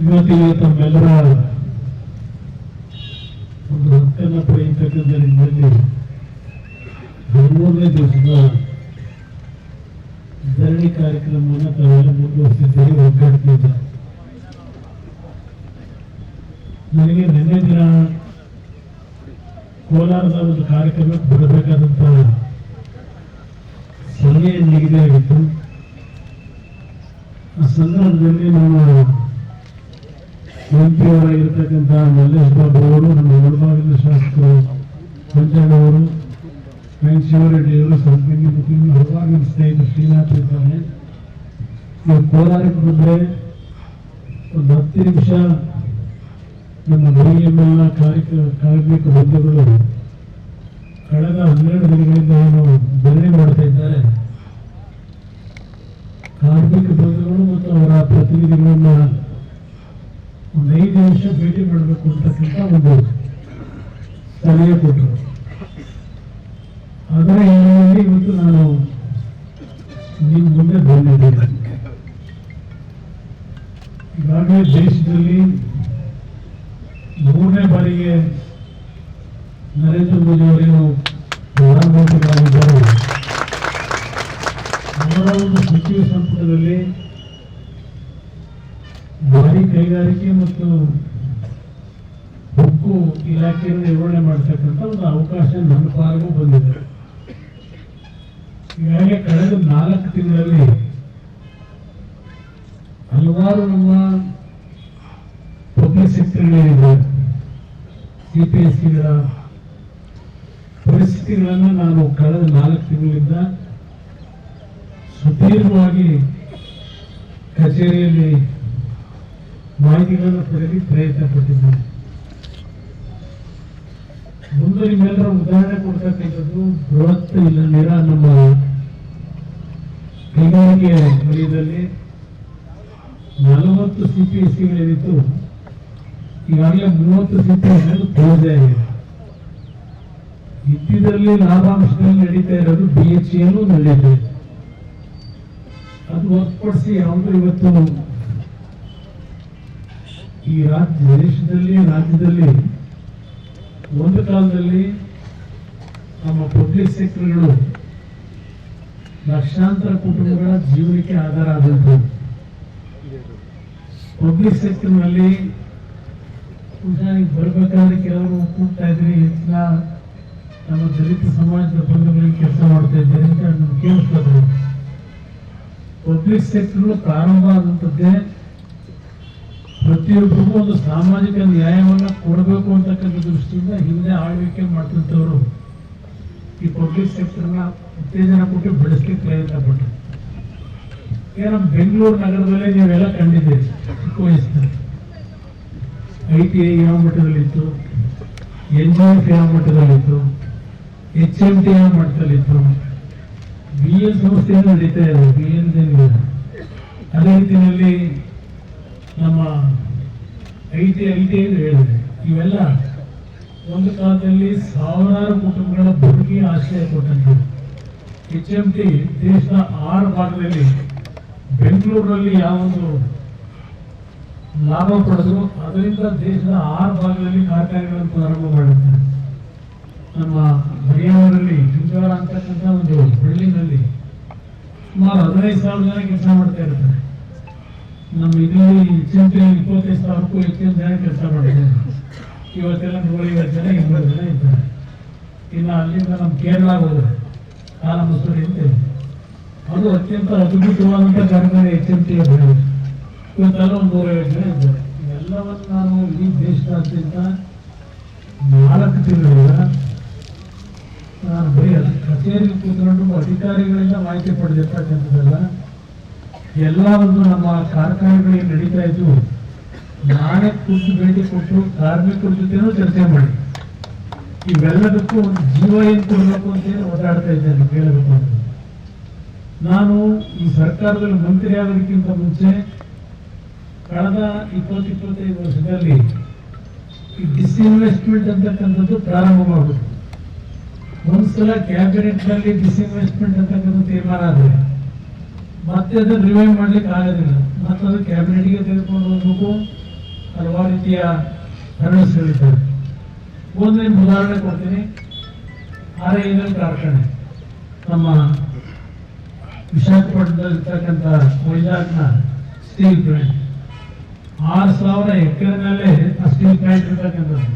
ಇವತ್ತಿಗೆ ತಮ್ಮೆಲ್ಲರ ಒಂದು ಹಕ್ಕನ್ನು ಪಡೆಯತಕ್ಕಂಥ ನಿಮ್ಮಲ್ಲಿ ಹದಿಮೂರನೇ ದಿವಸದ ಧರಣಿ ಕಾರ್ಯಕ್ರಮವನ್ನು ತಾವೆಲ್ಲ ಮುಂದುವರಿಸಿದ್ದೇವೆ ಒಗ್ಗಟ್ಟಿನಿಂದ ನನಗೆ ನಿನ್ನೆ ದಿನ ಕೋಲಾರದ ಒಂದು ಕಾರ್ಯಕ್ರಮಕ್ಕೆ ಬರಬೇಕಾದಂಥ ಸಮಯ ನಿಗದಿಯಾಗಿತ್ತು ಆ ಸಂದರ್ಭದಲ್ಲಿ ನಮ್ಮ ಎಂ ಪಿ ಅವರಾಗಿರ್ತಕ್ಕಂಥ ಮಲ್ಲೇಶ್ ಬಾಬು ಅವರು, ನಮ್ಮ ಮುಳಬಾಗಿಲ ಶಾಸಕರು ಪಂಚಾಣವರು ಎನ್ ಶಿವರೆಡ್ಡಿಯವರು ಸಂಪಿಂಗಿ ಮುಖ್ಯಮಂತ್ರಿ ನಮ್ಮ ಸ್ನೇಹಿತರು ಶ್ರೀನಾಥ್ ಇದ್ದಾರೆ ನೀವು ಕೋಲಾರಕ್ಕೆ ಬಂದರೆ ಒಂದು ಹತ್ತು ನಿಮಿಷ ನಮ್ಮ ಡಿಎಂಎಲ್ನ ಕಾರ್ಯಕ, ಕಾರ್ಮಿಕ ಬಂಧುಗಳು ಕಳೆದ ಹನ್ನೆರಡು ದಿನಗಳಿಂದ ಏನು ಧರಣಿ ಮಾಡ್ತಾ ಇದ್ದಾರೆ. ಕಾರ್ಮಿಕ ಬಂಧುಗಳು ಮತ್ತು ಅವರ ಪ್ರತಿನಿಧಿಗಳನ್ನ ಒಂದು ಐದು ನಿಮಿಷ ಭೇಟಿ ಮಾಡಬೇಕು ಅಂತಕ್ಕಂಥ ಒಂದು ಸಲಹೆ ಕೊಟ್ಟರು. ಅದರ ಹಿನ್ನೆಲೆಯಲ್ಲಿ ಇವತ್ತು ನಾನು ನಿಮ್ಮ ಮುಂದೆ ಬಂದಿದ್ದೇನೆ. ಈಗಾಗಲೇ ದೇಶದಲ್ಲಿ ಭಾರಿ ಕೈಗಾರಿಕೆ ಮತ್ತು ಉಕ್ಕು ಇಲಾಖೆಯನ್ನು ನಿರ್ವಹಣೆ ಮಾಡ್ತಕ್ಕಂಥ ಒಂದು ಅವಕಾಶ ನನ್ನ ಪಾಲಿಗೂ ಬಂದಿದೆ. ಹೀಗಾಗಿ ಕಳೆದ ನಾಲ್ಕು ತಿಂಗಳಲ್ಲಿ ಹಲವಾರು ನಮ್ಮ ಪಬ್ಲಿಕ್ ಸೆಕ್ಟರ್ಗಳಿದೆ ಸಿ ಪಿ ಎಸ್ ಸಿಗಳ ಪರಿಸ್ಥಿತಿಗಳನ್ನು ನಾನು ಕಳೆದ ನಾಲ್ಕು ತಿಂಗಳಿಂದ ಸುದೀರ್ಘವಾಗಿ ಕಚೇರಿಯಲ್ಲಿ ಮಾಹಿತಿಗಳನ್ನು ಪಡೆಯಲು ಪ್ರಯತ್ನ ಪಟ್ಟಿದ್ದೇನೆ. ಮುಂದೆ ನಿಮ್ಮೆಲ್ಲರ ಉದಾಹರಣೆ ಕೊಡ್ತಕ್ಕಂಥದ್ದು ಬೃಹತ್ ಇಲ್ಲ ನೇರ ನಮ್ಮ ಕೈಗಾರಿಕೆ ವಲಯದಲ್ಲಿ ನಲವತ್ತು ಸಿ ಪಿ ಎಸ್ ಸಿಗಳೇನಿತ್ತು ಈಗಾಗಲೇ ಮೂವತ್ತು ಸಿ ಪಿ ಎಸ್ ಕ್ಲೋಸ್ ಆಗಿದೆ ಇದ್ದಿದ್ರಲ್ಲಿ ಲಾಭಾಂಶದಲ್ಲಿ ನಡೀತಾ ಇರೋದು ಬಿ ಎಚ್ ಎಲು ನಡೀತಾ ಇದೆ ಅದು ಹೊರತುಪಡಿಸಿ ಯಾವುದು ಇವತ್ತು ಈ ರಾಜ್ಯ ದೇಶದಲ್ಲಿ, ರಾಜ್ಯದಲ್ಲಿ ಒಂದು ಕಾಲದಲ್ಲಿ ನಮ್ಮ ಪಬ್ಲಿಕ್ ಸೆಕ್ಟರ್ಗಳು ಲಕ್ಷಾಂತರ ಕುಟುಂಬಗಳ ಜೀವನಕ್ಕೆ ಆಧಾರ ಆದಂತಹ ಪಬ್ಲಿಕ್ ಸೆಕ್ಟರ್ನಲ್ಲಿ ಬರಬೇಕಾದ್ರೆ ಕೆಲವರು ಕೂಗ್ತಾ ಇದ್ರಿ, ಹೆಚ್ಚಿನ ನಮ್ಮ ದಲಿತ ಸಮಾಜದ ಬಂಧುಗಳಿಗೆ ಕೆಲಸ ಮಾಡ್ತಾ ಇದ್ದಾರೆ ಅಂತ ನಮ್ಗೆ ಕೇಳಿಸ್ತದೆ ಪಬ್ಲಿಕ್ ಸೆಕ್ಟರ್ ಪ್ರಾರಂಭ ಆದಂಥದ್ದೇ ಪ್ರತಿಯೊಬ್ಬರಿಗೂ ಒಂದು ಸಾಮಾಜಿಕ ನ್ಯಾಯವನ್ನು ಕೊಡಬೇಕು ಅಂತಕ್ಕಂಥ ದೃಷ್ಟಿಯಿಂದ ಹಿಂದೆ ಆಳ್ವಿಕೆ ಮಾಡ್ತಿರ್ತವರು ಈ ಪಬ್ಲಿಕ್ ಸೆಕ್ಟರ್ನ ಉತ್ತೇಜನ ಕೊಟ್ಟು ಬೆಳೆಸ್ಲಿಕ್ಕೆ ಪ್ರಯತ್ನ ಪಟ್ಟರು ಈಗ ಬೆಂಗಳೂರು ನಗರದಲ್ಲೇ ನೀವೆಲ್ಲ ಕಂಡಿದ್ದೀರಿ ಚಿಕ್ಕ ವಯಸ್ಸಿನಲ್ಲಿ. ಐ ಟಿ ಐ ಯಾವ ಮಟ್ಟದಲ್ಲಿತ್ತು ಎನ್ ಜಿ ಎಫ್ ಯಾವ ಮಟ್ಟದಲ್ಲಿತ್ತು ಎಚ್ ಎಂ ಟಿ ಯಾವ ಮಟ್ಟದಲ್ಲಿತ್ತು. ಬಿ ಎನ್ ಸಂಸ್ಥೆಯನ್ನು ನಡೀತಾ ಇದೆ, ಬಿ ಎನ್ ಅದೇ ರೀತಿಯಲ್ಲಿ ನಮ್ಮ ಐ ಟಿ ಐ ಟಿ ಹೇಳಿದೆ ಇವೆಲ್ಲ ಒಂದು ಕಾಲದಲ್ಲಿ ಸಾವಿರಾರು ಕುಟುಂಬಗಳ ಬದುಕಿಗೆ ಆಶ್ರಯ ಕೊಟ್ಟಂತೆ. ಎಚ್ ಎಂ ಟಿ ದೇಶದ ಆರು ಭಾಗದಲ್ಲಿ ಬೆಂಗಳೂರಲ್ಲಿ ಯಾವೊಂದು ಲಾಭ ಪಡೆದು ಅದರಿಂದ ದೇಶದ ಆರು ಭಾಗದಲ್ಲಿ ಕಾರ್ಖಾನೆಗಳನ್ನು ಪ್ರಾರಂಭ ಮಾಡುತ್ತೆ ನಮ್ಮ ಹರಿಯಾಣದಲ್ಲಿ ಹಿಂಗಾರ ಅಂತಕ್ಕಂಥ ಒಂದು ಬಿಲ್ಡಿಂಗ್ನಲ್ಲಿ ಸುಮಾರು ಹದಿನೈದು ಸಾವಿರ ಜನ ಕೆಲಸ ಮಾಡ್ತಾ ಇರ್ತಾರೆ. ನಮ್ಮ ಇದರಲ್ಲಿ ಚಿಂತೆ ಇಪ್ಪತ್ತೈದು ಸಾವಿರಕ್ಕೂ ಹೆಚ್ಚಿನ ಜನ ಕೆಲಸ ಮಾಡಿದ್ದಾರೆ. ಇವತ್ತೆಲ್ಲ ನೂರೈವತ್ತು ಜನ ಇನ್ನೂರು ಜನ ಇದ್ದಾರೆ. ಇನ್ನು ಅಲ್ಲಿಂದ ನಮ್ಮ ಕೇರಳ ಹೋದ್ರೆ ಕಾಲ ಮಸೂರಿ ಅಂತ. ಅದು ಅತ್ಯಂತ ಅದ್ಭುತವಾದಂಥ ಕಾರ್ಖಾನೆ ಎಚ್ ಎಂ ಟಿ ಇವತ್ತೆಲ್ಲ ಒಂದು ನೂರೈವತ್ತು ಜನ ಇದ್ದಾರೆ. ಇವೆಲ್ಲವನ್ನು ನಾನು ಇಡೀ ದೇಶದಾದ್ಯಂತ ನಾಲ್ಕು ತಿಂಗಳಿಂದ ನಾನು ಬರೀ ಕಚೇರಿ ಕೂತ್ಕೊಂಡು ಅಧಿಕಾರಿಗಳಿಂದ ಮಾಹಿತಿ ಪಡೆದಿರ್ತಕ್ಕಂಥದ್ದೆಲ್ಲ ಎಲ್ಲ ಒಂದು ನಮ್ಮ ಕಾರ್ಖಾನೆಗಳಿಗೆ ನಡೀತಾ ಇದ್ದು, ನಾನೇ ಕುರಿತು ಭೇಟಿ ಕೊಟ್ಟು ಕಾರ್ಮಿಕರ ಜೊತೆನೂ ಚರ್ಚೆ ಮಾಡಿ. ಇವೆಲ್ಲದಕ್ಕೂ ಒಂದು ಜೀವ ಏನು ಕೊಡಬೇಕು ಅಂತ ಹೇಳಿ ಓಡಾಡ್ತಾ ಇದ್ದೇನೆ, ಕೇಳಬೇಕು ಅಂತ. ನಾನು ಈ ಸರ್ಕಾರದಲ್ಲಿ ಮಂತ್ರಿ ಆಗೋದಕ್ಕಿಂತ ಮುಂಚೆ ಕಳೆದ ಇಪ್ಪತ್ತು, ಇಪ್ಪತ್ತೈದು ವರ್ಷದಲ್ಲಿ ಈ ಡಿಸ್ಇನ್ವೆಸ್ಟ್ಮೆಂಟ್ ಅಂತಕ್ಕಂಥದ್ದು ಪ್ರಾರಂಭ ಮಾಡ್ಬಿಟ್ಟು ಒಂದ್ಸಲ ಕ್ಯಾಬಿನೆಟ್ನಲ್ಲಿ ಡಿಸ್ಇನ್ವೆಸ್ಟ್ಮೆಂಟ್ ಅಂತಕ್ಕಂಥ ತೀರ್ಮಾನ ಆದ್ರೆ ಮತ್ತೆ ಅದನ್ನು ರಿವೈವ್ ಮಾಡ್ಲಿಕ್ಕೆ ಆಗೋದಿಲ್ಲ. ಮತ್ತೆ ಅದು ಕ್ಯಾಬಿನೆಟ್ಗೆ ತೆಗೆದುಕೊಂಡು ಹೋಗ್ಬೇಕು. ಹಲವಾರು ರೀತಿಯ ಹರಣಿಸ್ಗಳಿದ್ದಾರೆ ಒಂದು ನಿಮ್ಗೆ ಉದಾಹರಣೆ ಕೊಡ್ತೀನಿ. ಆರ್ ಐ ಕಾರ್ಖಾನೆ ನಮ್ಮ ವಿಶಾಖಪಟ್ಟಣದಲ್ಲಿರ್ತಕ್ಕಂಥ ವೈಜಾಗ್ನ ಸ್ಟೀಲ್ ಪ್ಲಾಂಟ್ ಆರು ಸಾವಿರ ಎಕರೆನಲ್ಲೇ ಆ ಸ್ಟೀಲ್ ಪ್ಲಾಂಟ್ ಇರ್ತಕ್ಕಂಥದ್ದು.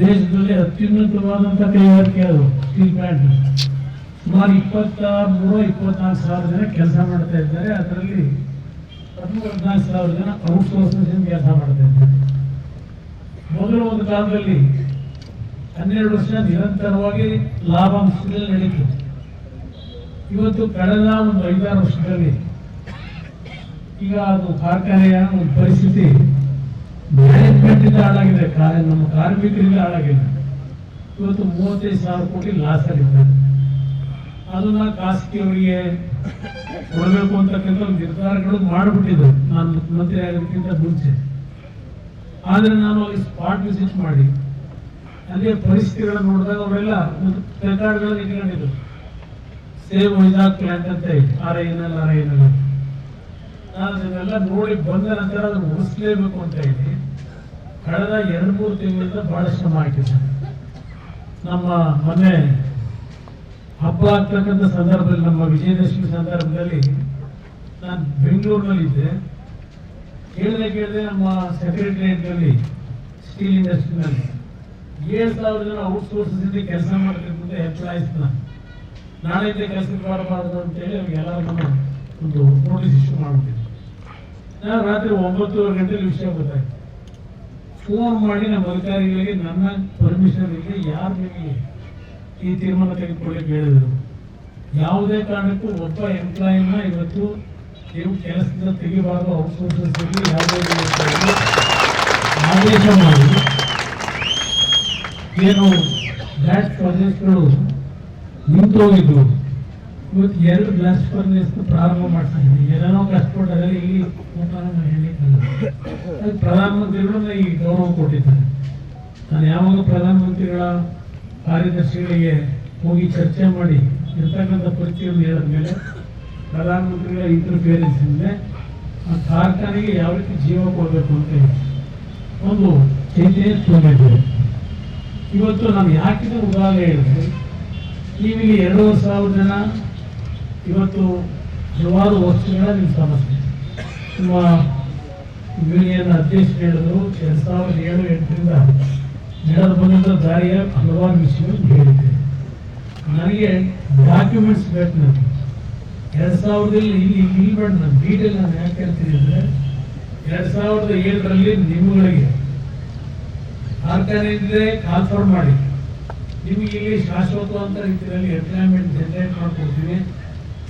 ದೇಶದಲ್ಲಿ ಅತ್ಯುನ್ನತವಾದಂಥ ಕೈಗಾರಿಕೆ ಅದು ಸ್ಟೀಲ್ ಪ್ಲಾಂಟ್ ಸುಮಾರು ಇಪ್ಪತ್ತ ಮೂರು ಇಪ್ಪತ್ನಾಲ್ಕು ಸಾವಿರ ಜನ ಕೆಲಸ ಮಾಡ್ತಾ ಇದ್ದಾರೆ. ಅದರಲ್ಲಿ ಹದಿಮೂರು ಹದಿನಾಲ್ಕು ಸಾವಿರ ಜನ ಔಟ್ಸೋರ್ಸಿಂಗ್ ಕೆಲಸ ಮಾಡ್ತಾ ಇದ್ದಾರೆ. ಮೊದಲು ಒಂದು ಕಾಲದಲ್ಲಿ ಹನ್ನೆರಡು ವರ್ಷ ನಿರಂತರವಾಗಿ ಲಾಭಾಂಶದಲ್ಲಿ ನಡೀತು. ಇವತ್ತು ಕಳೆದ ಒಂದು ಐದಾರು ವರ್ಷದಲ್ಲಿ ಈಗ ಅದು ಕಾರ್ಖಾನೆಯ ಒಂದು ಪರಿಸ್ಥಿತಿ ಮ್ಯಾನೇಜ್ಮೆಂಟ್ ಇಂದ ಹಾಳಾಗಿದೆ ನಮ್ಮ ಕಾರ್ಮಿಕರಿಂದ ಹಾಳಾಗಿದೆ. ಇವತ್ತು ಮೂವತ್ತೈದು ಸಾವಿರ ಕೋಟಿ ಲಾಸ್ ಆಗಿದ್ದಾರೆ ಅದನ್ನ ಖಾಸಗಿಯವರಿಗೆ ಕೊಡಬೇಕು ಅಂತಕ್ಕಂಥ ನಿರ್ಧಾರಗಳು ಮಾಡಿಬಿಟ್ಟಿದ್ರು. ನಾನು ಮುಖ್ಯಮಂತ್ರಿ ಆಗೋದಕ್ಕಿಂತ ಮುಂಚೆ. ಆದ್ರೆ ನಾನು ಅಲ್ಲಿ ಸ್ಪಾಟ್ ವಿಸಿಟ್ ಮಾಡಿ. ಅಲ್ಲಿಯ ಪರಿಸ್ಥಿತಿಗಳನ್ನು ನೋಡಿದಾಗ ಅವರೆಲ್ಲ ರೆಕಾರ್ಡ್ಗಳನ್ನು ಇಟ್ಕೊಂಡಿದ್ರು ಸೇವ್ ವೈಜಾಗ್ ಪ್ಲಾಂಟ್ ಅಂತ ಇದೆ ಆರ ಎಲ್ ಆರ್ ಎಲ್ ನಾನು ಇದನ್ನೆಲ್ಲ ನೋಡಿ ಬಂದ ನಂತರ ಅದನ್ನು ಉಳಿಸ್ಲೇಬೇಕು ಅಂತ ಹೇಳಿ ಕಳೆದ ಎರಡು ಮೂರು ತಿಂಗಳಿಂದ ಬಹಳ ಶ್ರಮ ಹಾಕಿದ್ದೆ. ನಮ್ಮ ಮೊನ್ನೆ ಹಬ್ಬ ಆಗ್ತಕ್ಕಂಥ ಸಂದರ್ಭದಲ್ಲಿ ನಮ್ಮ ವಿಜಯದಶಮಿ ಸಂದರ್ಭದಲ್ಲಿ ನಾನು ಬೆಂಗಳೂರಿನಲ್ಲಿ ಇದ್ದೆ ಕೇಳದೆ ಕೇಳದೆ ನಮ್ಮ ಸೆಕ್ರೆಟರಿಯೇಟ್ನಲ್ಲಿ ಸ್ಟೀಲ್ ಇಂಡಸ್ಟ್ರಿನಲ್ಲಿ ಏಳು ಸಾವಿರ ಜನ ಔಟ್ಸೋರ್ಸಿಂದ ಕೆಲಸ ಮಾಡ್ತಿರ್ತಂತ ನಾನು ನಾಳೆಯಿಂದ ಕೆಲಸಕ್ಕೆ ಬರಬಾರದು ಅಂತೇಳಿ ಅವ್ರಿಗೆಲ್ಲರನ್ನು ಒಂದು ನೋಟಿಸ್ ಇಶ್ಯೂ ಮಾಡಿಬಿಟ್ಟಿದ್ದೆ. ನಾನು ರಾತ್ರಿ ಒಂಬತ್ತುವರೆ ಗಂಟೆಯಲ್ಲಿ ವಿಷಯ ಗೊತ್ತಾಯ್ತು. ಫೋನ್ ಮಾಡಿ ನಮ್ಮ ಅಧಿಕಾರಿಗಳಿಗೆ ನನ್ನ ಪರ್ಮಿಷನ್ ಇಲ್ಲದೆ ಯಾರು ನಿಮಗೆ ಈ ತೀರ್ಮಾನ ತೆಗೆದುಕೊಳ್ಳಿ ಹೇಳಿದರು. ಯಾವುದೇ ಕಾರಣಕ್ಕೂ ಒಬ್ಬ ಎಂಪ್ಲಾಯಿನ ಇವತ್ತು ನೀವು ಕೆಲಸದಿಂದ ತೆಗಿಬಾರ್ದು ಔಟ್ಸೋರ್ಸಸ್ ಯಾವುದೇ ಆದೇಶ ಮಾಡಿ. ಏನು ಬ್ಲಾಸ್ಟ್ ಫರ್ನೇಸ್ಗಳು ನಿಂತು ಹೋಗಿದ್ವು ಇವತ್ತು ಎರಡು ಬ್ಲಾಸ್ಟ್ ಫರ್ನೇಸ್ ಪ್ರಾರಂಭ ಮಾಡ್ತಾ ಇದ್ದೀನಿ ಏನೇನೋ ಕಷ್ಟಪಟ್ಟರೆ ಇಲ್ಲಿ ಪ್ರಧಾನಮಂತ್ರಿಗಳು ಈ ಗೌರವ ಕೊಟ್ಟಿದ್ದಾರೆ. ನಾನು ಯಾವಾಗ ಪ್ರಧಾನಮಂತ್ರಿಗಳ ಕಾರ್ಯದರ್ಶಿಗಳಿಗೆ ಹೋಗಿ ಚರ್ಚೆ ಮಾಡಿ ಇರ್ತಕ್ಕಂಥ ಪರಿಸ್ಥಿತಿಯನ್ನು ಹೇಳಿದ ಮೇಲೆ ಪ್ರಧಾನಮಂತ್ರಿಗಳ ಇಂಟರ್ಫಿಯರೆನ್ಸ್ ಇಂದ ಆ ಕಾರ್ಖಾನೆಗೆ ಯಾವ ರೀತಿ ಜೀವ ಕೊಡಬೇಕು ಅಂತ ಹೇಳಿ ಒಂದು ಚೈತನ್ಯ ತುಂಬಿದ್ರು ಇವತ್ತು ನಾನು ಯಾಕಿದ ಉದಾಹರಣೆ ಹೇಳಿದ್ರೆ ನೀವಿಲ್ಲಿ ಎರಡೂವರೆ ಸಾವಿರ ಜನ ಇವತ್ತು ಹಲವಾರು ವರ್ಷಗಳ ನಿಮ್ಮ ಸಮಸ್ಯೆ. ನಿಮ್ಮ ಯೂನಿಯನ್ ಅಧ್ಯಕ್ಷರು ಹೇಳಿದ್ರು, ಎರಡು ಸಾವಿರದ ಏಳು ಎಂಟರಿಂದ ನಡೆದು ಬಂದಂಥ ದಾರಿಯ ಹಲವಾರು ವಿಷಯಗಳು ಹೇಳಿದೆ ನನಗೆ ಡಾಕ್ಯುಮೆಂಟ್ಸ್ ಬೇಕು ನನಗೆ. ಎರಡು ಸಾವಿರದಲ್ಲಿ ಇಲ್ಲಿ ಇಲ್ಲಿ ಬೇಡ ನಾನು ಡೀಟೇಲ್ ನಾನು ಯಾಕೆ ಹೇಳ್ತೀನಿ ಅಂದ್ರೆ, ಎರಡ್ ಸಾವಿರದ ಏಳರಲ್ಲಿ ನಿಮ್ಮಗಳಿಗೆ ಕಾನ್ಫರ್ಮ್ ಮಾಡಿ. ನಿಮಗೆ ಇಲ್ಲಿ ಶಾಶ್ವತ ಅಂತ ರೀತಿಯಲ್ಲಿ ಎಂಪ್ಲಾಯ್ಮೆಂಟ್ ಜನರೇಟ್ ಮಾಡ್ಕೊಡ್ತೀವಿ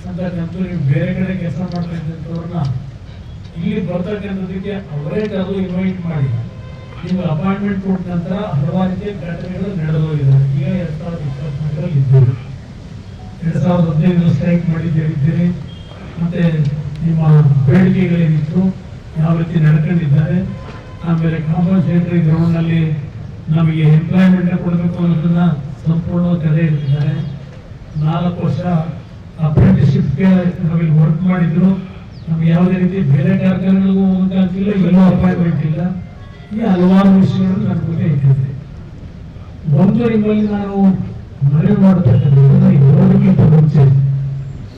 ನಂತರ ನೀವು ಬೇರೆ ಕಡೆ ಕೆಲಸ ಮಾಡ್ತಾ ಇದ್ದಂಥವ್ರನ್ನ ಇಲ್ಲಿ ಬರ್ತಕ್ಕಂಥದಕ್ಕೆ ಅವರೇ ಅದು ಇನ್ವೈಟ್ ಮಾಡಿ. ನಿಮ್ಗೆ ಅಪಾಯಿಂಟ್ಮೆಂಟ್ ಕೊಟ್ಟ ನಂತರ ಹಲವಾರು ರೀತಿಯ ಘಟನೆಗಳು ನಡೆದು ಹೋಗಿದ್ದಾರೆ ಈಗ ಎರಡ್ ಸಾವಿರದ ಇಪ್ಪತ್ನಾಲ್ಕರಲ್ಲಿ ಇದ್ದೀರಿ ಎರಡ್ ಸಾವಿರದ ಹದಿನೈದು ಸ್ಟ್ರೈಕ್ ಮಾಡಿ ಇದ್ದೀರಿ ಮತ್ತೆ ನಿಮ್ಮ ಬೇಡಿಕೆಗಳೇನಿತ್ತು ಯಾವ ರೀತಿ ನಡ್ಕೊಂಡಿದ್ದಾರೆ. ಆಮೇಲೆ ಕಾಂಪನ್ಸೇಟರಿ ಗ್ರೌಂಡ್ನಲ್ಲಿ ನಮಗೆ ಎಂಪ್ಲಾಯ್ಮೆಂಟ್ ಕೊಡಬೇಕು ಅನ್ನೋದನ್ನ ಸಂಪೂರ್ಣ ತೆರೆ ಇಟ್ಟಿದ್ದಾರೆ. ನಾಲ್ಕು ವರ್ಷ ಅಪ್ರೆಂಟಿಸ್ಶಿಪ್ಗೆ ನಾವಿಲ್ಲಿ ವರ್ಕ್ ಮಾಡಿದ್ರು. ನಮ್ಗೆ ಯಾವುದೇ ರೀತಿ ಬೇರೆ ಕಾರ್ಖಾನೆಗಳಿಗೂ ಹೋಗಕ್ಕಾಗ್ತಿಲ್ಲ, ಎಲ್ಲೂ ಅಪಾಯಿಂಟ್ಮೆಂಟ್ ಇಲ್ಲ. ಈ ಹಲವಾರು ವಿಷಯಗಳು ನನ್ನ ಮುಂದೆ ಇಟ್ಟಿದೆ ಒಂದು ನಿಮ್ಮಲ್ಲಿ ನಾನು ಮನವಿ ಮಾಡತಕ್ಕಂಥದ್ದು ಮುಂಚೆ.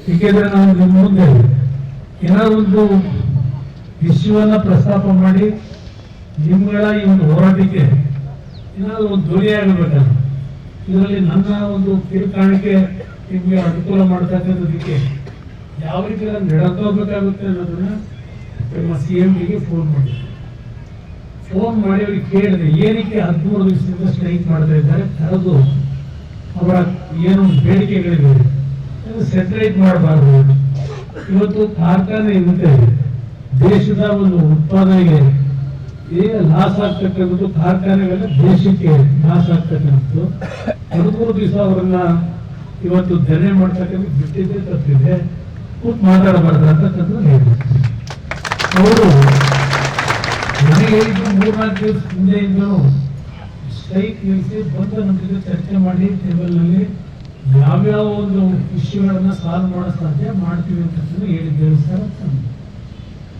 ಏಕೆಂದ್ರೆ ನಾನು ನಿಮ್ಮ ಮುಂದೆ. ಒಂದು ವಿಷಯವನ್ನ ಪ್ರಸ್ತಾಪ ಮಾಡಿ ನಿಮ್ಮಗಳ ಈ ಒಂದು ಹೋರಾಟಕ್ಕೆ ಏನಾದರೂ ಒಂದು ಧ್ವನಿಯಾಗಬೇಕಲ್ಲ ಇದರಲ್ಲಿ ನನ್ನ ಒಂದು ತೀರ್ಕಾಣಿಕೆ ನಿಮಗೆ ಅನುಕೂಲ ಮಾಡ್ತಕ್ಕಂಥದಕ್ಕೆ ಯಾವ ರೀತಿ ನಾನು ನಡೆದೋಗ್ಬೇಕಾಗುತ್ತೆ ಅನ್ನೋದನ್ನ ನಿಮ್ಮ ಸಿ ಎಂ ಡಿಗೆ ಫೋನ್ ಮಾಡಿ ಫೋನ್ ಮಾಡಿ ಅವ್ರಿಗೆ ಕೇಳಿದೆ ಏನಕ್ಕೆ ಹದಿಮೂರು ದಿವಸದಿಂದ ಸ್ಟ್ರೈಕ್ ಮಾಡ್ತಾ ಇದ್ದಾರೆ? ಕರೆದು, ಅವರ ಏನು ಬೇಡಿಕೆಗಳಿವೆ? ಸೆಟರೇಟ್ ಮಾಡಬಾರ್ದು. ಇವತ್ತು ಕಾರ್ಖಾನೆ ಇರುತ್ತೆ ದೇಶದ ಒಂದು ಉತ್ಪಾದನೆಗೆ ಈಗ ಲಾಸ್ ಆಗ್ತಕ್ಕಂಥದ್ದು ಕಾರ್ಖಾನೆಗಳ ದೇಶಕ್ಕೆ ಲಾಸ್ ಆಗ್ತಕ್ಕಂಥದ್ದು. ಹದಿಮೂರು ದಿವಸ ಅವರನ್ನ ಇವತ್ತು ಧರಣಿ ಮಾಡ್ತಕ್ಕಂಥ ಬಿಟ್ಟಿದ್ದೇ ತಪ್ಪಿದೆ. ಕೂತ್ ಮಾತಾಡಬಾರ್ದು ಅಂತಕ್ಕಂಥದ್ದು ಅವರು ನನಗೆ ಮೂರ್ನಾಲ್ಕು ದಿವಸ ಹಿಂದೆಯಿಂದಲೂ ಸ್ಟ್ರೈಕ್ ನಿಲ್ಲಿಸಿ ಬಂದು ಜೊತೆ ಚರ್ಚೆ ಮಾಡಿ ಟೇಬಲ್ನಲ್ಲಿ ಯಾವ್ಯಾವ ಒಂದು ಇಶ್ಯೂಗಳನ್ನು ಸಾಲ್ವ್ ಮಾಡೋ ಸಾಧ್ಯ ಮಾಡ್ತೀವಿ ಅಂತ ಹೇಳಿದ್ದೇವೆ ಸರ್.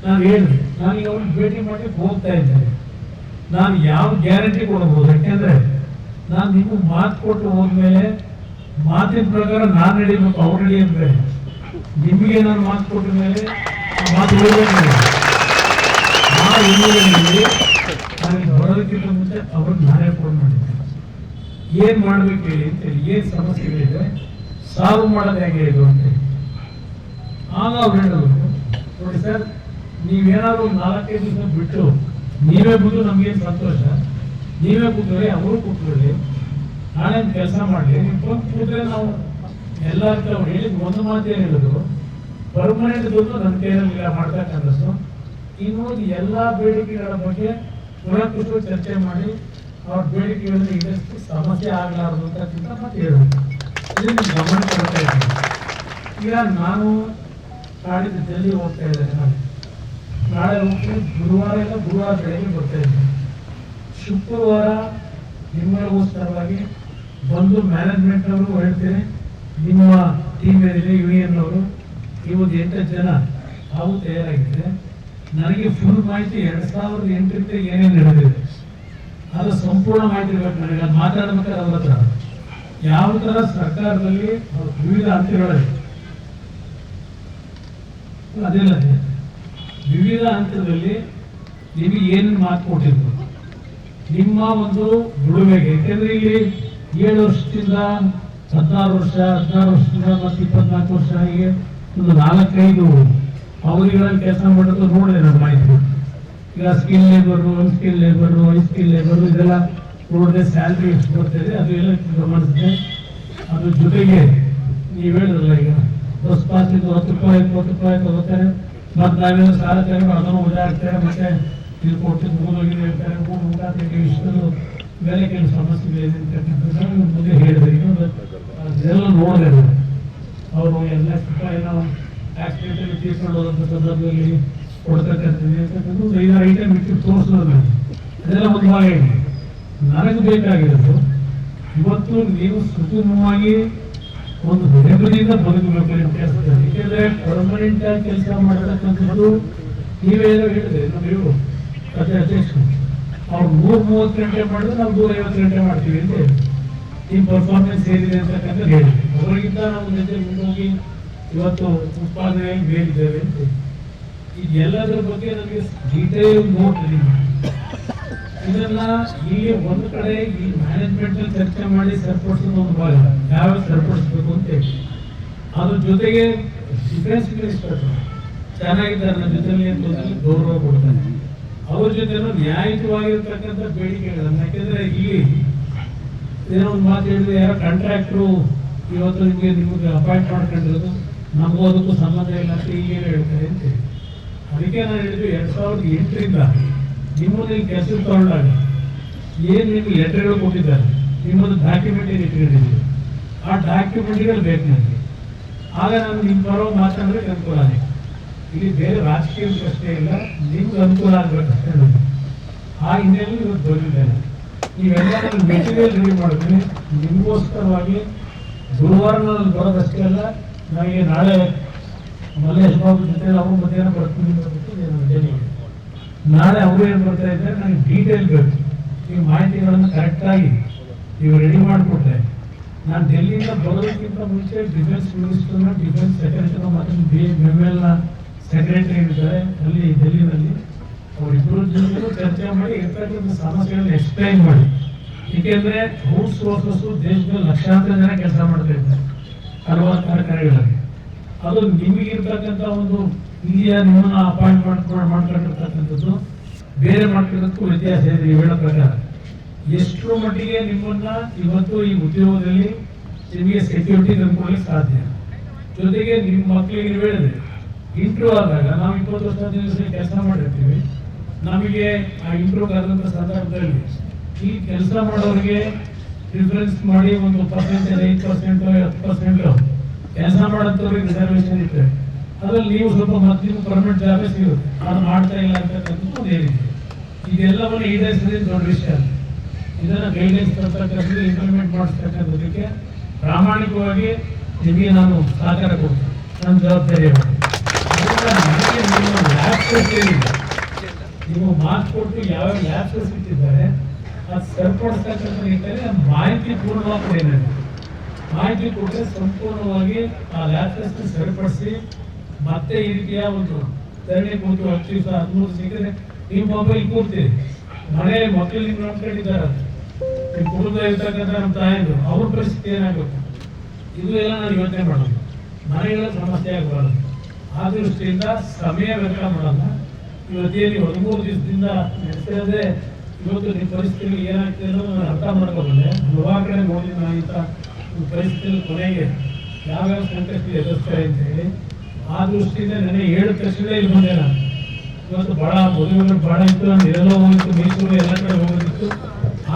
ನಾನು ಹೇಳಿದೆ ನಾನೀಗ ಅವ್ರಿಗೆ ಭೇಟಿ ಮಾಡಿ ಹೋಗ್ತಾ ಇದ್ದೇನೆ. ನಾನು ಯಾವ ಗ್ಯಾರಂಟಿ ಕೊಡ್ಬೋದು? ಯಾಕೆಂದ್ರೆ ನಾನು ನಿಮಗೆ ಮಾತು ಕೊಟ್ಟು ಹೋದ್ಮೇಲೆ ಮಾತಿನ ಪ್ರಕಾರ ನಾನು ನಡಿಬೇಕು, ಅವ್ರು ನಡೆಯೋದು ಬೇರೆ ನಿಮಗೆ ನಾನು ಮಾತು ಕೊಟ್ಟ ಮೇಲೆ ಮಾತು ನನಗೆ ಬರೋದಕ್ಕಿಂತ ಮುಂಚೆ ಅವ್ರಿಗೆ ನಾನೇ ಫೋನ್ ಮಾಡಿದ್ದೆ ಏನ್ ಮಾಡ್ಬೇಕು ಹೇಳಿ ಅಂತೇಳಿ ಏನ್ ಸಮಸ್ಯೆಗಳಿದೆ ಸಾಲ್ವ್ ಮಾಡೋದು ಹೇಗೆ ಇದು ಅಂತ ಆಗ ಅವ್ರು ಹೇಳಿದ್ರು, ನೋಡಿ ಸರ್, ನೀವೇನಾದ್ರು ನಾಲ್ಕೈದು ದಿವಸ ಬಿಟ್ಟು ನೀವೇ ಬಂದು ನಮಗೇನು ಸಂತೋಷ. ನೀವೇ ಕೂತ್ಕೊಳ್ಳಿ, ಅವರು ಕೂತ್ಕೊಳ್ಳಿ. ನಾಳೆ ಕೆಲಸ ಮಾಡಲಿ. ನೀವು ಕೂತ್ರೆ ನಾವು ಎಲ್ಲ ಅವ್ರು ಹೇಳಿದ್ ಒಂದು ಏನು ಹೇಳಿದ್ರು ಪರ್ಮನೆಂಟ್ ದುಡ್ಡು ನನ್ನ ಕೈಯಲ್ಲಿ ಮಾಡ್ತಕ್ಕಂಥದ್ದು ಇನ್ನೊಂದು ಎಲ್ಲಾ ಬೇಡಿಕೆಗಳ ಬಗ್ಗೆ ಪುನಃ ಕೂತು ಚರ್ಚೆ ಮಾಡಿ ಅವ್ರ ಬೇಡಿಕೆಗಳನ್ನು ಈಡೇರಿಸಿ ಸಮಸ್ಯೆ ಆಗಲಾರದು ಅಂತಕ್ಕಿಂತ ಮತ್ತೆ ಹೇಳೋದು ಇದನ್ನು ಗಮನ ಕೊಡ್ತಾ ಇದ್ದೀನಿ. ಈಗ ನಾನು ನಾಡಿದ್ದು ಡೆಲ್ಲಿ ಹೋಗ್ತಾ ಇದ್ದೇನೆ ನಾಳೆ ನಾಳೆ ಹೋಗ್ತೀನಿ. ಗುರುವಾರ ಇಲ್ಲ, ಗುರುವಾರ ಬೆಳಗ್ಗೆ ಬರ್ತಾ ಇದ್ದೀನಿ. ಶುಕ್ರವಾರ ನಿಮ್ಮಗೋಸ್ಕರವಾಗಿ ಬಂದು ಮ್ಯಾನೇಜ್ಮೆಂಟ್ ಅವರು ಹೇಳ್ತೇನೆ. ನಿಮ್ಮ ಟೀಮ್ ಏನಿದೆ ಯೂನಿಯನ್ ಅವರು ಒಂದು ಎಂಟು ಜನ ತಾವು ತಯಾರಾಗಿದೆ ನನಗೆ ಫುಲ್ ಮಾಹಿತಿ ಎರಡ್ ಸಾವಿರದ ಎಂಟರಿಂದ ಏನೇನು ನಡೆದಿದೆ ಅದು ಸಂಪೂರ್ಣ ಮಾಹಿತಿ ಇರಬೇಕು ನನಗೆ, ಅದು ಮಾತಾಡ್ಬೇಕಾದ್ರೆ ಅವ್ರ ಹತ್ರ ಯಾವ ತರ ಸರ್ಕಾರದಲ್ಲಿ ವಿವಿಧ ಹಂತಗಳಿವೆ ಅದಿಲ್ಲ ಅದೇ. ವಿವಿಧ ಹಂತದಲ್ಲಿ ನಿಮಗೆ ಏನು ಮಾತು ಕೊಟ್ಟಿದ್ರು ನಿಮ್ಮ ಒಂದು ದುಡಿಮೆಗೆ ಯಾಕೆಂದ್ರೆ ಇಲ್ಲಿ ಏಳು ವರ್ಷದಿಂದ ಹದಿನಾರು ವರ್ಷ, ಹದಿನಾರು ವರ್ಷದಿಂದ ಮತ್ತೆ ಇಪ್ಪತ್ನಾಲ್ಕು ವರ್ಷ ಹೀಗೆ ಒಂದು ನಾಲ್ಕೈದು ಅವಧಿಗಳಲ್ಲಿ ಕೆಲಸ ಮಾಡೋದು ನೋಡಿದೆ ನಮ್ಮ ಮಾಹಿತಿ. ಈಗ skill labour unskill labour skill labour ಇದೆಲ್ಲ ನೋಡಿದ್ರೆ ಸ್ಯಾಲ್ರಿ ಎಷ್ಟು ಬರ್ತಿದೆ, ಅದು ಎಲ್ಲ ಗಮನಿಸಿದೆ ಅದ್ರ ಜೊತೆಗೆ ನೀವು ಹೇಳಿದ್ರಲ್ಲ ಈಗ, ಬಸ್ ಪಾಸ್ ಇದು ಹತ್ತು ರೂಪಾಯಿ, ಇಪ್ಪತ್ತು ರೂಪಾಯಿ ತಗೋತಾರೆ ಮತ್ತೆ ನಾವೇನು ಸಾಲ ತಗೊಂಡು ಅದನ್ನು ಓಡಾಡ್ತಾರೆ ಮತ್ತೆ ಇದು ಕೊಟ್ಟಿದ್ದು ಹೋಗೋಗಿದೆ ಹೇಳ್ತಾರೆ ಊಟ ಇಷ್ಟೊಂದು ಬೇರೆ ಕೆಲವು ಸಮಸ್ಯೆಗಳಿದೆ ಅಂತಕ್ಕಂಥದ್ದು ಮುಂದೆ ಹೇಳಿದ್ರೆ ಇನ್ನೊಂದು ಅದೆಲ್ಲ ನೋಡಿದೆ ಅವರು ಎಲ್ಲ ರೂಪಾಯಿ ನಾವು ಆಕ್ಸಿಡೆಂಟ್ ಅಲ್ಲಿ ತೀರ್ಕೊಂಡು ಹೋದಂಥ ಸಂದರ್ಭದಲ್ಲಿ ಕೊಡ್ತಕ್ಕಂಥದ್ದು? ಯಾಕಂತಂದ್ರೆ ಐದಾರು ಐಟಮ್ ಇಟ್ಟು ತೋರಿಸೋದು. ಅದೆಲ್ಲ ಒಂದು ಭಾಗ ಇದೆ. ನನಗೆ ಬೇಕಾಗಿರೋದು, ಇವತ್ತು ನೀವು ಸುಗಮವಾಗಿ ಒಂದು ನೆಮ್ಮದಿಯಿಂದ ಬದುಕಬೇಕು ಕೆಲಸದಲ್ಲಿ ಯಾಕೆಂದ್ರೆ ಪರ್ಮನೆಂಟ್ ಆಗಿ ಕೆಲಸ ಮಾಡತಕ್ಕಂಥದ್ದು ನೀವೇನೋ ಹೇಳಿದ್ರೆ, ನಮ್ಮ ನೀವು ಅದೇ ಅಧ್ಯಕ್ಷರು, ಅವ್ರು ನೂರ ಮೂವತ್ತು ಗಂಟೆ ಮಾಡಿದ್ರೆ ನಾವು ನೂರ ಐವತ್ತು ಗಂಟೆ ಮಾಡ್ತೀವಿ ಅಂತ ಈ ಪರ್ಫಾರ್ಮೆನ್ಸ್ ಏನಿದೆ ಅಂತಕ್ಕಂಥ ಹೇಳಿ ಅವರಿಗಿಂತ ನಾವು ಜೊತೆ ಮುಂದೋಗಿ ಇವತ್ತು ಉತ್ಪಾದನೆಯಲ್ಲಿ ಮೇಲಿದ್ದೇವೆ ಇದೆಲ್ಲದರ ಬಗ್ಗೆ ನನಗೆ ಡೀಟೇಲ್ ನೋಟ್ ಇದನ್ನ ಇಲ್ಲಿ ಒಂದು ಕಡೆ ಈ ಮ್ಯಾನೇಜ್ಮೆಂಟ್ ಚರ್ಚೆ ಮಾಡಿ ಸರಿಪಡಿಸೋದು ಒಂದು ಭಾಗ ಯಾವ ಸರಿಪಡಿಸ್ಬೇಕು ಅಂತ ಹೇಳಿ. ಅದ್ರ ಜೊತೆಗೆ ಡಿಫೆನ್ಸ್ ಮಿನಿಸ್ಟರ್ ಚೆನ್ನಾಗಿದ್ದಾರೆ, ನನ್ನ ಜೊತೆ ಅಂತ ಗೌರವ ಕೊಡ್ತಾನೆ ಅವ್ರ ಜೊತೆ ನ್ಯಾಯಯುತವಾಗಿರ್ತಕ್ಕಂಥ ಬೇಡಿಕೆಗಳನ್ನ ಯಾಕೆಂದ್ರೆ ಇಲ್ಲಿ ಏನೋ ಒಂದು ಮಾತು ಹೇಳಿದ್ರೆ ಯಾರೋ ಕಾಂಟ್ರಾಕ್ಟ್ರು ಇವತ್ತು ನಿಮಗೆ ನಿಮಗೆ ಅಪಾಯಿಂಟ್ ಮಾಡ್ಕೊಂಡಿರೋದು. ನಮಗೂ ಅದಕ್ಕೂ ಸಂಬಂಧ ಇಲ್ಲ ಅಂತ ಈಗ ಹೇಳ್ತಾರೆ ಅಂತ ಹೇಳಿ. ಅದಕ್ಕೆ ನಾನು ಹೇಳಿದ್ವಿ ಎರಡ್ ಸಾವಿರದ ಎಂಟರಿಂದ ನಿಮ್ಮದು ಇಲ್ಲಿ ಕೆಲಸ ತಗೊಂಡಾಗ ಏನು ನಿಮ್ಗೆ ಲೆಟರ್ಗಳು ಕೊಟ್ಟಿದ್ದಾರೆ, ನಿಮ್ಮದು ಡಾಕ್ಯುಮೆಂಟ್ ಏನು ಇಟ್ಕೊಂಡಿದ್ದೀವಿ ಆ ಡಾಕ್ಯುಮೆಂಟ್ಗಳು ಬೇಕು ನನಗೆ. ಆಗ ನಾನು ನಿಮ್ಮ ಬರೋ ಮಾತಾಡಿದ್ರೆ ಅನುಕೂಲ ಇಲ್ಲಿ ಬೇರೆ ರಾಜಕೀಯ ಪ್ರಶ್ನೆ ಇಲ್ಲ, ನಿಮ್ಗೆ ಅನುಕೂಲ ಆಗಬೇಕು ಅಷ್ಟೇ ನನಗೆ ಆ ಹಿನ್ನೆಲೆಯಲ್ಲಿ ಇವತ್ತು ಬಂದಿದ್ದೇನೆ ನೀವೆಲ್ಲ ಮೆಟೀರಿಯಲ್ ರೆಡಿ ಮಾಡ್ತೀನಿ ನಿಮಗೋಸ್ಕರವಾಗಿ ಗುರುವಾರ ನಾನು ಬರೋದಷ್ಟೇ ಅಲ್ಲ ನನಗೆ ನಾಳೆ ಮಲ್ಲೇಶ್ ಬಾಬು ಜೊತೆ ಅವರು ಮಧ್ಯಾಹ್ನ ಬರ್ತೀನಿ ಡೆಲ್ಲಿಗೆ. ನಾಳೆ ಅವರು ಏನು ಬರ್ತಾ ಇದ್ದಾರೆ ನನಗೆ ಡೀಟೇಲ್ ಬೇಕು. ಈ ಮಾಹಿತಿಗಳನ್ನು ಕರೆಕ್ಟಾಗಿ ನೀವು ರೆಡಿ ಮಾಡಿಕೊಟ್ರೆ ನಾನು ಡೆಲ್ಲಿಯಿಂದ ಬರೋದಕ್ಕಿಂತ ಮುಂಚೆ ಡಿಫೆನ್ಸ್ ಮಿನಿಸ್ಟರ್ನ ಡಿಫೆನ್ಸ್ ಸೆಕ್ರೆಟರಿನ ಮತ್ತು ಬಿ ಎಂ ಎಲ್ನ ಸೆಕ್ರೆಟರಿ ಇದ್ದಾರೆ. ಅಲ್ಲಿ ಡೆಲ್ಲಿನಲ್ಲಿ ಅವರಿಬ್ಬರ ಜೊತೆ ಚರ್ಚೆ ಮಾಡಿ ಇರ್ತಕ್ಕಂಥ ಸಮಸ್ಯೆಗಳನ್ನ ಎಕ್ಸ್ಪ್ಲೈನ್ ಮಾಡಿ. ಏಕೆಂದರೆ ಔಟ್ ವರ್ಕರ್ಸು ದೇಶದಲ್ಲಿ ಲಕ್ಷಾಂತರ ಜನ ಕೆಲಸ ಮಾಡ್ತಾ ಇದ್ದಾರೆ. ಹಲವಾರು ಕಾರ್ಖಾನೆಗಳಲ್ಲಿ ಅದು ನಿಮಗಿರ್ತಕ್ಕಂಥ ಒಂದು ಇಲ್ಲಿಯ ನಿಮ್ಮನ್ನ ಅಪಾಯಿಂಟ್ಮೆಂಟ್ ಮಾಡ್ಕೊಂಡು ಮಾಡ್ಕೊಂಡಿರ್ತಕ್ಕಂಥದ್ದು, ಬೇರೆ ಮಾಡ್ಕೊಳ್ಳೋದಕ್ಕೂ ವ್ಯತ್ಯಾಸ ಇದೆ, ನೀವು ಹೇಳೋ ಪ್ರಕಾರ. ಎಷ್ಟರ ಮಟ್ಟಿಗೆ ನಿಮ್ಮನ್ನ ಇವತ್ತು ಈ ಉದ್ಯೋಗದಲ್ಲಿ ನಿಮಗೆ ಸೆಕ್ಯೂರಿಟಿ ತಂದ್ಕೊಳ್ಳಿಕ್ಕೆ ಸಾಧ್ಯ. ಜೊತೆಗೆ ನಿಮ್ಮ ಮಕ್ಕಳಿಗೆ ನೀವು ಹೇಳಿದ್ರೆ ಇಂಟ್ರೂ ಆದಾಗ ನಾವು ಇಪ್ಪತ್ತು ವರ್ಷ ದಿವಸ ಕೆಲಸ ಮಾಡಿರ್ತೀವಿ. ನಮಗೆ ಆ ಇಂಟ್ರೂ ಕರೆದಂಥ ಸಂದರ್ಭದಲ್ಲಿ ಈ ಕೆಲಸ ಮಾಡೋರಿಗೆ ಡಿಫರೆನ್ಸ್ ಮಾಡಿ ಒಂದು ಪರ್ಸೆಂಟ್ ಐದು ಪರ್ಸೆಂಟ್ ಹತ್ತು ಪರ್ಸೆಂಟ್ ಕೆಲಸ ಮಾಡೋಂಥವ್ರಿಗೆ ರಿಸರ್ವೇಶನ್ ಇದೆ ಅದರಲ್ಲಿ ನೀವು ಸ್ವಲ್ಪ ಮತ್ತಿನ ಪರ್ಮನೆಂಟ್ ಜಾಬೇ ಸಿಗುತ್ತೆ. ಅದು ಮಾಡ್ತಾ ಇಲ್ಲ ಅಂತಕ್ಕಂಥದ್ದು ಒಂದು ಏನಿದೆ ಇದೆಲ್ಲವನ್ನು ಈಡೇರಿಸಿದ್ರೆ ದೊಡ್ಡ ವಿಷಯ. ಇದನ್ನು ಗೈಡೆನ್ಸ್ ತರ್ತಕ್ಕಂಥದ್ದು ಇಂಪ್ಲಿಮೆಂಟ್ ಮಾಡಿಸ್ತಕ್ಕಂಥದಕ್ಕೆ ಪ್ರಾಮಾಣಿಕವಾಗಿ ನಿಮಗೆ ನಾನು ಸಹಕಾರ ಕೊಡ್ತೀನಿ. ನನ್ನ ಜವಾಬ್ದಾರಿ ನೀವು ಮಾರ್ಕ್ಸ್ ಕೊಟ್ಟು ಯಾವ್ಯಾವ ಲ್ಯಾಬ್ಸಸ್ ಇಟ್ಟಿದ್ದಾರೆ? ಅದು ಸರಿಪಡಿಸ್ತಕ್ಕಂಥ ನಿಟ್ಟಿನಲ್ಲಿ ಮಾಹಿತಿ ಪೂರ್ಣವಾಗಿ ಮಾಹಿತಿ ಕೊಟ್ಟರೆ ಸಂಪೂರ್ಣವಾಗಿ ಆ ಲ್ಯಾಬ್ಸಸ್ ಸರಿಪಡಿಸಿ ಮತ್ತೆ ಈ ರೀತಿಯ ಒಂದು ಸರಣಿ ಕೂತು ಹತ್ತು ದಿವಸ, ಹದಿಮೂರು ಸಿಕ್ಕಿದ್ರೆ ನೀವು ಮೊಬೈಲ್ ಕೂರ್ತೀರಿ. ಮನೆ ಮಕ್ಕಳು ನಿಮ್ಗೆ ನೋಡ್ಕೊಂಡಿದ್ದಾರೆ. ನಿಮ್ಮ ಕುಟುಂಬ ಇರ್ತಕ್ಕಂಥ ನಮ್ಮ ತಾಯಿಗಳು ಅವ್ರ ಪರಿಸ್ಥಿತಿ ಏನಾಗಬೇಕು ಇದು ಎಲ್ಲ ನಾನು ಯೋಚನೆ ಮಾಡೋದು. ಮನೆಗಳ ಸಮಸ್ಯೆ ಆಗಬಾರದು. ಆ ದೃಷ್ಟಿಯಿಂದ ಸಮಯ ವ್ಯರ್ಥ ಮಾಡಲ್ಲ. ಇವತ್ತೇನು ಹದಿಮೂರು ದಿವಸದಿಂದ ನಡೆಸಿರೋದೇ ಇವತ್ತು ನಿಮ್ಮ ಪರಿಸ್ಥಿತಿ ಏನಾಗ್ತದೆ ಅನ್ನೋದು ನಾನು ಅರ್ಥ ಮಾಡ್ಕೊಂಡೆ. ಕಡೆ ನೋಡಿ ನಾನು ಇಂಥ ಒಂದು ಪರಿಸ್ಥಿತಿ ಕೊನೆಗೆ ಯಾವ್ಯಾವ ಸಂಕಷ್ಟ ಎದುರಿಸ್ತಾರೆ ಅಂತ ಹೇಳಿ, ಆ ದೃಷ್ಟಿಯಿಂದ ನನಗೆ ಏಳು ತಕ್ಷಣ ಇಲ್ಲಿ ಬಂದೆ ನಾನು. ಇವತ್ತು ಬಹಳ ಮದುವೆಗಳು ಬಹಳ ಇತ್ತು, ನಾನು ಎಲ್ಲ ಹೋಗಿತ್ತು ಮೈಸೂರು ಎಲ್ಲ ಕಡೆ ಹೋಗೋದಿತ್ತು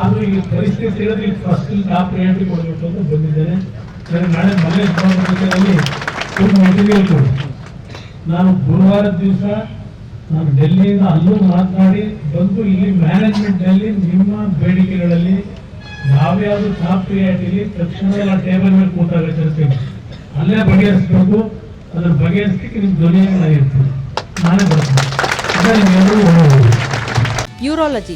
ಆದರೂ ಈ ಪರಿಸ್ಥಿತಿ ತಿಳಿದ್ರೆ ಈಗ ಫಸ್ಟ್ ಟಾಪ್ ಪ್ರಯಾರಿಟಿ ಕೊಡಬೇಕು ಅಂತ ಬಂದಿದ್ದೇನೆ. ನನಗೆ ನಾಳೆ ಮನೆ ಮೆಟೀರಿಯಲ್ ನಾನು ಗುರುವಾರದ ದಿವಸ ನಾನು ಡೆಲ್ಲಿಯಿಂದ ಅಲ್ಲೂ ಮಾತನಾಡಿ, ಬಂದು ಇಲ್ಲಿ ಮ್ಯಾನೇಜ್ಮೆಂಟ್ನಲ್ಲಿ ನಿಮ್ಮ ಬೇಡಿಕೆಗಳಲ್ಲಿ ಯಾವ್ಯಾವ ಟಾಪ್ ಇಲ್ಲಿ ತಕ್ಷಣ ಎಲ್ಲ ಟೇಬಲ್ ಮೇಲೆ ಕೂತಾಗ ಚರ್ಚೆ ಅಲ್ಲೇ ಬಗೆಹರಿಸ್ಬೇಕು ಅದನ್ನ ಬಗೆಹರಿಸ್ಲಿಕ್ಕೆ ನಿಮ್ಮ ಧ್ವನಿಯಾಗಿ ನಾನು ನಾನೇ ಬರ್ತೀನಿ. ಯೂರಾಲಜಿ